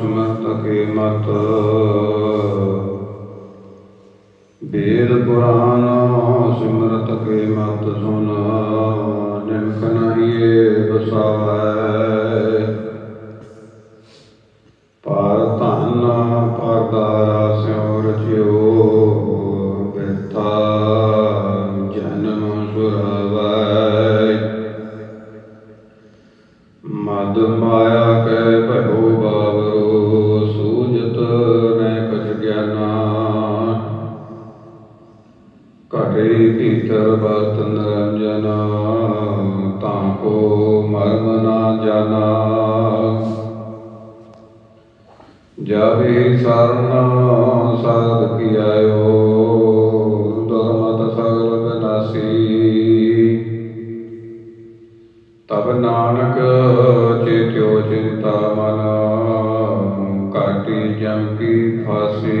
ਸਿਮਰਤ ਕੇ ਮਤ। ਵੇਦ ਪੁਰਾਨ ਸਿਮਰਤ ਕੇ ਮਤ ਸੁਨ। ਨਿਮਕ ਨਹੀਏ ਬਸਾਵੈ ਪਰ ਧਨ ਪਰਦਾਰਾ ਸਿਉ ਰਚਿਓ, ਬਿਰਥਾ ਜਨਮ ਸੁਰਵੈ। ਮਦ ਮਾਇਆ ਕੈ ਭਇਓ ਬਾਵਰੋ ਘਟੇ ਭੀਤਰ ਬਸਤ ਨਿਰੰਜਨ, ਤਾਂ ਕੋ ਮਰਮ ਨਾ ਜਾਣਾ। ਜਾਵੇ ਸਰਨ ਸਾਧ ਕੀ ਆਇਓ ਦੁਰਮਤ ਸਗਲ ਬਨਾਸੀ। ਤਬ ਨਾਨਕ ਚੇਤਿਓ ਚਿੰਤਾ ਮਨ ਕਾਟੀ ਜਮ ਕੀ ਫਾਸੀ।